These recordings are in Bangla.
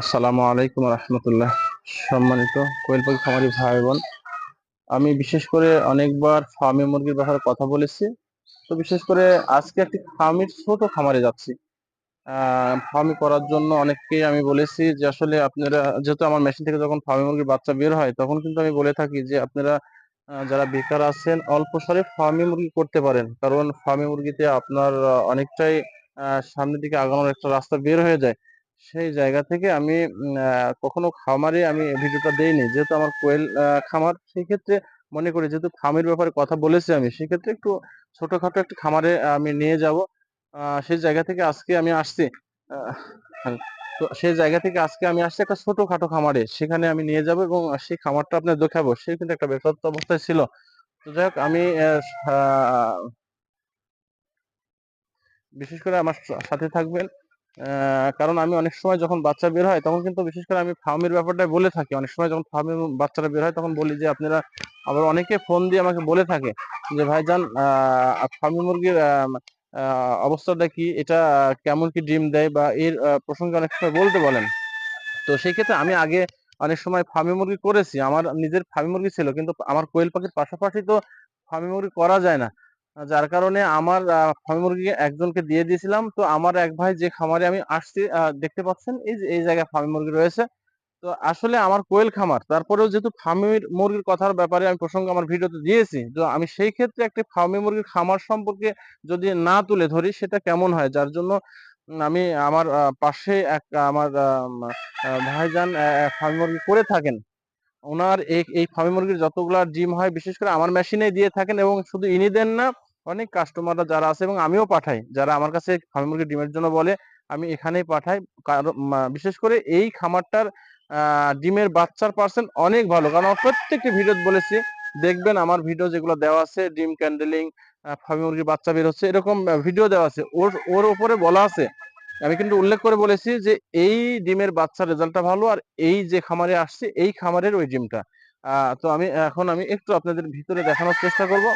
আসসালামু আলাইকুম রহমতুল্লাহ। সম্মানিত কোয়েল পাখি খামারি ভাই বোন, আমি বিশেষ করে অনেকবার ফার্মি মুরগির ব্যাপারে কথা বলেছি। তো বিশেষ করে আজকে একটি ফার্মির ছোট খামারে যাচ্ছি। ফার্মি করার জন্য অনেককেই আমি বলেছি যে, আসলে আপনারা, যেহেতু আমার মেশিন থেকে যখন ফার্মি মুরগির বাচ্চা বের হয়, তখন কিন্তু আমি বলে থাকি যে, আপনারা যারা বেকার আছেন, অল্প স্বরে ফার্মি মুরগি করতে পারেন। কারণ ফার্মি মুরগিতে আপনার অনেকটাই সামনের দিকে আগানোর একটা রাস্তা বের হয়ে যায়। সেই জায়গা থেকে আমি কখনো খামারে আমি ভিডিওটা দেইনি। যেহেতু আমার কোয়েল খামার সেই ক্ষেত্রে মনে করি যেহেতু ফার্মের ব্যাপারে কথা বলেছি আমি সেক্ষেত্রে একটু ছোটখাটো একটু খামারে আমি নিয়ে যাব। সেই জায়গা থেকে আজকে আমি আসছি। হ্যাঁ, তো সেই জায়গা থেকে আজকে আমি আসছি একটা ছোটখাটো খামারে। সেখানে আমি নিয়ে যাব এবং সেই খামারটা আপনার দেখাবো। সে কিন্তু একটা বেকারত্ব অবস্থায় ছিল। তো যাই হোক আমি বিশেষ করে আমার সাথে থাকবেন। কারণ আমি অনেক সময় যখন বাচ্চা বের হয়, তখন কিন্তু বিশেষ করে আমি ফার্মের ব্যাপারটা বলে থাকি। অনেক সময় যখন ফার্মের বাচ্চারা বের হয়, তখন বলি যে, আপনারা আবার অনেকে ফোন দিয়ে আমাকে বলে থাকে যে ভাইজান আহ ফার্মি মুরগির অবস্থাটা কি? এটা কেমন কি ডিম দেয়? বা এর প্রসঙ্গে অনেক সময় বলতে বলেন। তো সেই ক্ষেত্রে আমি আগে অনেক সময় ফার্মি মুরগি করেছি। আমার নিজের ফার্মি মুরগি ছিল, কিন্তু আমার কোয়েল পাখির পাশাপাশি তো ফার্মি মুরগি করা যায় না। যার কারণে আমার ফার্মি একজনকে দিয়ে দিয়েছিলাম। তো আমার এক ভাই যে খামারে আমি আসছি দেখতে পাচ্ছেন, এই যে, এই জায়গায় ফার্মি মুরগি রয়েছে। তো আসলে আমার কোয়েল খামার, তারপরেও যেহেতু ফার্মি মুরগির কথার ব্যাপারে আমি প্রসঙ্গ আমার ভিডিওতে দিয়েছি, তো আমি সেই ক্ষেত্রে একটি ফার্মি মুরগির খামার সম্পর্কে যদি না তুলে ধরি, সেটা কেমন হয়? যার জন্য আমি আমার পাশে এক, আমার ভাইজান ফার্মি মুরগি করে থাকেন। ওনার এই এই ফার্মি মুরগির যতগুলা ডিম হয়, বিশেষ করে আমার মেশিনে দিয়ে থাকেন এবং শুধু ইনি দেন না অনেক কাস্টমাররা যারা আছে এবং আমিও পাঠাই। যারা আমার কাছে ফার্মি মুরগি ডিমের জন্য বলে, আমি এখানেই পাঠাই। বিশেষ করে এই খামারটার ডিমের বাচ্চার পার্সেন্ট অনেক ভালো। কারণ আমার প্রত্যেকটি ভিডিও বলেছি, দেখবেন আমার ভিডিও যেগুলো দেওয়া আছে, ডিম ক্যান্ডেলিং ফার্মি মুরগির বাচ্চা বের হচ্ছে, এরকম ভিডিও দেওয়া আছে। ওর ওর ওপরে বলা আছে। আমি কিন্তু উল্লেখ করে বলেছি যে এই ডিমের বাচ্চার রেজাল্টটা ভালো আর এই যে খামারে আসছে, এই খামারের ওই ডিমটা। তো আমি এখন আমি একটু আপনাদের ভিতরে দেখানোর চেষ্টা করব।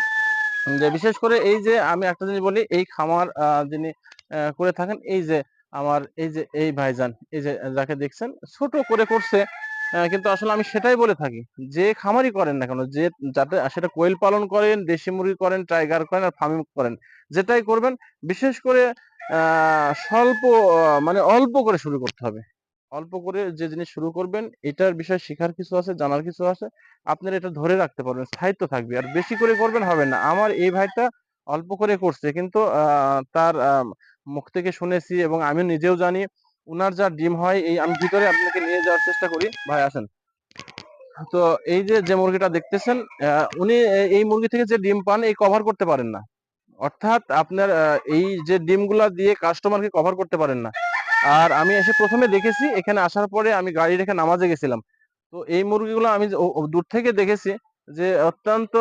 যে বিশেষ করে এই যে আমি একটা জিনিস বলি, এই খামার যিনি করে থাকেন, এই যে আমার, এই যে, এই ভাইজান, এই যে, যাকে দেখছেন, ছোট করে করছে কিন্তু আসলে আমি সেটাই বলে থাকি, যে খামারই করেন না কেন, যে যাতে, সেটা কোয়েল পালন করেন, দেশি মুরগি করেন, টাইগার করেন আর ফার্মিং করেন, যেটাই করবেন, বিশেষ করে স্বল্প মানে অল্প করে শুরু করতে হবে। অল্প করে যে জিনিস শুরু করবেন, এটার বিষয়ে শেখার কিছু আছে, জানার কিছু আছে, আপনারা এটা ধরে রাখতে পারবেন, স্থায়িত্ব থাকবে। আর বেশি করে করবেন হবে না। আমার এই ভাইটা অল্প করে করছে, কিন্তু তার মুখ থেকে শুনেছি এবং আমি নিজেও জানি, উনার যা ডিম হয়, এই আমি ভিতরে আপনাকে নিয়ে যাওয়ার চেষ্টা করি। ভাই, আসেন। তো এই যে যে মুরগিটা দেখতেছেন উনি এই মুরগি থেকে যে ডিম পান, এই কভার করতে পারেন না। অর্থাৎ আপনার এই যে ডিমগুলা দিয়ে কাস্টমারকে কভার করতে পারেন না। আর আমি এসে প্রথমে দেখেছি, এখানে আসার পরে আমি গাড়ি রেখে নামাজে গেছিলাম। তো এই মুরগিগুলো আমি দূর থেকে দেখেছি যে অত্যন্ত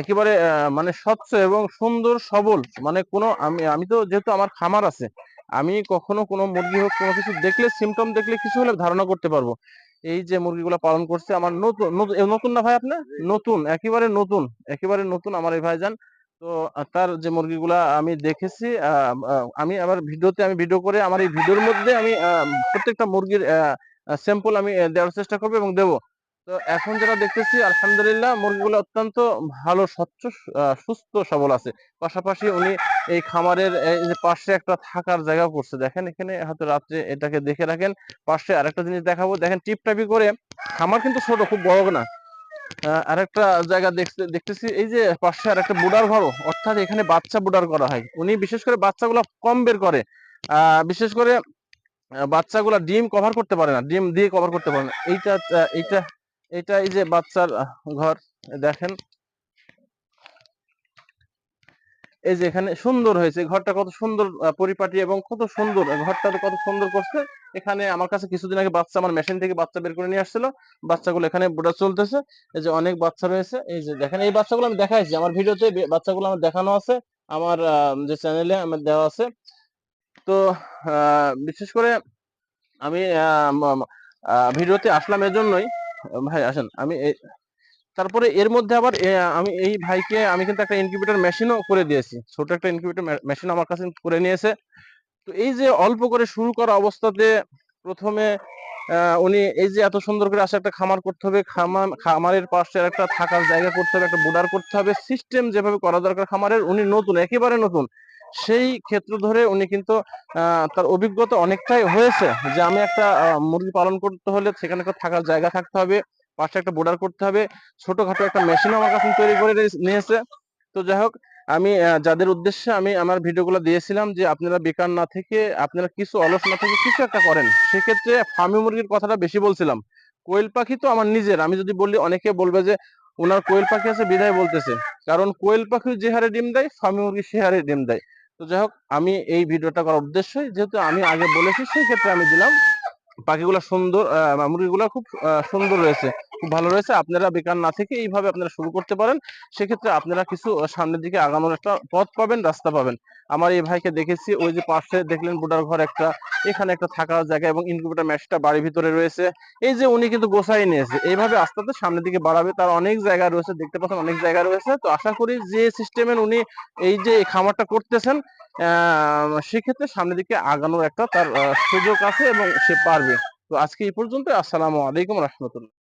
একেবারে মানে স্বচ্ছ এবং সুন্দর, সবল। মানে কোনো, আমি আমি তো যেহেতু আমার খামার আছে, আমি কখনো কোনো মুরগি হোক কোনো কিছু দেখলে সিমটম দেখলে কিছু হলে ধারণা করতে পারব। এই যে মুরগিগুলো পালন করছে আমার নতুন নতুন নতুন না ভাই আপনার? নতুন, একেবারে নতুন একেবারে নতুন আমার এই ভাইজান। তো তার যে মুরগিগুলা আমি দেখেছি আমি আবার ভিডিওতে আমি ভিডিও করে আমার এই ভিডিওর মধ্যে আমি প্রত্যেকটা মুরগির স্যাম্পল আমি দেওয়ার চেষ্টা করব এবং দেবো। তো এখন যেটা দেখতেছি, আলহামদুলিল্লাহ মুরগিগুলো অত্যন্ত ভালো, স্বচ্ছ সুস্থ, সবল আছে। পাশাপাশি উনি এই খামারের যে পাশে একটা থাকার জায়গা করছে। দেখেন, এখানে হয়তো রাত্রে এটাকে দেখে রাখেন। পাশে আরেকটা জিনিস দেখাবো। দেখেন, টিপটাপি করে, খামার কিন্তু ছোট, খুব বড় না। আরেকটা জায়গা দেখতে, দেখতেছি, এই যে পাশে আর একটা বুডার ঘর, অর্থাৎ এখানে বাচ্চা বুডার করা হয়। উনি বিশেষ করে বাচ্চাগুলো কম বের করে। বিশেষ করে বাচ্চাগুলা ডিম কভার করতে পারে না, ডিম দিয়ে কভার করতে পারে না। এইটা এইটা এইটা এটা এই যে বাচ্চার ঘর, দেখেন। এই যে এখানে সুন্দর হয়েছে ঘরটা কত সুন্দর পরিপাটি এবং কত সুন্দর ঘরটা কত সুন্দর করছে। এখানে আমার কাছে কিছুদিন আগে বাচ্চা আমার মেশিন থেকে বাচ্চা বের করে নিয়ে আসছিল। বাচ্চাগুলো এখানে বুড়া চলতেছে। এই যে অনেক বাচ্চা রয়েছে। এই যে দেখেন, এই বাচ্চাগুলো আমি দেখাইছি। আমার ভিডিওতে বাচ্চাগুলো আমার দেখানো আছে। আমার যে চ্যানেলে আমার দেওয়া আছে। তো বিশেষ করে আমি ভিডিওতে আসলাম এজন্যই। ভাই, আসেন। আমি তারপরে এর মধ্যে আবার আমি এই ভাইকে, আমি কিন্তু একটা ইনকিউবেটর মেশিনও করে দিয়েছি। ছোট একটা ইনকিউবেটর মেশিন আমার কাছে করে নিয়েছে। তো এই যে অল্প করে শুরু করা অবস্থাতে প্রথমে উনি এই যে এত সুন্দর করে আসে একটা খামার করতে হবে, খামার, খামারের পাশে একটা থাকার জায়গা করতে হবে, একটা বোর্ডার করতে হবে সিস্টেম যেভাবে করা দরকার খামারের, উনি নতুন, একেবারে নতুন। সেই ক্ষেত্র ধরে উনি কিন্তু তার অভিজ্ঞতা অনেকটাই হয়েছে যে আমি একটা মুরগি পালন করতে হলে সেখানে একটা থাকার জায়গা থাকতে হবে। পাশে একটা বোর্ডার করতে হবে। ছোটখাটো একটা মেশিন আমার কাছে তৈরি করে নিয়েছে তো যাই হোক, আমি যাদের উদ্দেশ্যে আমি আমার ভিডিওগুলো দিয়েছিলাম যে আপনারা বেকার না থেকে, আপনারা কিছু অলস না থেকে কিছু একটা করেন। সেক্ষেত্রে ফার্মি মুরগির কথাটা বেশি বলছিলাম। কোয়েল পাখি তো আমার নিজের। আমি যদি বলি, অনেকে বলবে যে ওনার কোয়েল পাখি আছে, বিদায় বলতেছে। কারণ কোয়েল পাখি যে হারে ডিম দেয়, ফার্মি মুরগি সে হারে ডিম দেয়। তো যাই হোক, আমি এই ভিডিওটা করার উদ্দেশ্যে, যেহেতু আমি আগে বলেছি সেই ক্ষেত্রে আমি দিলাম। পাখিগুলো সুন্দর মুরগিগুলো খুব সুন্দর রয়েছে। ভালো রয়েছে। আপনারা বেকার না থেকে এইভাবে আপনারা শুরু করতে পারেন। সেক্ষেত্রে আপনারা কিছু সামনের দিকে আগানোর একটা পথ পাবেন, রাস্তা পাবেন। আমার এই ভাইকে দেখেছি, ওই যে পাশে দেখলেন বুটার ঘর একটা, এখানে একটা থাকার জায়গা এবং ইনকিউবেটর ম্যাচটা বাড়ির ভিতরে রয়েছে। এই যে উনি কিন্তু গোছাই নিয়েছে। এইভাবে আস্তে আস্তে সামনের দিকে বাড়াবে। তার অনেক জায়গা রয়েছে, দেখতে পাচ্ছেন অনেক জায়গা রয়েছে। তো আশা করি যে সিস্টেমের উনি এই যে খামারটা করতেছেন সেক্ষেত্রে সামনের দিকে আগানোর একটা তার সুযোগ আছে এবং সে পারবে। তো আজকে এই পর্যন্ত আসসালামু আলাইকুম রহমতুল্লাহ।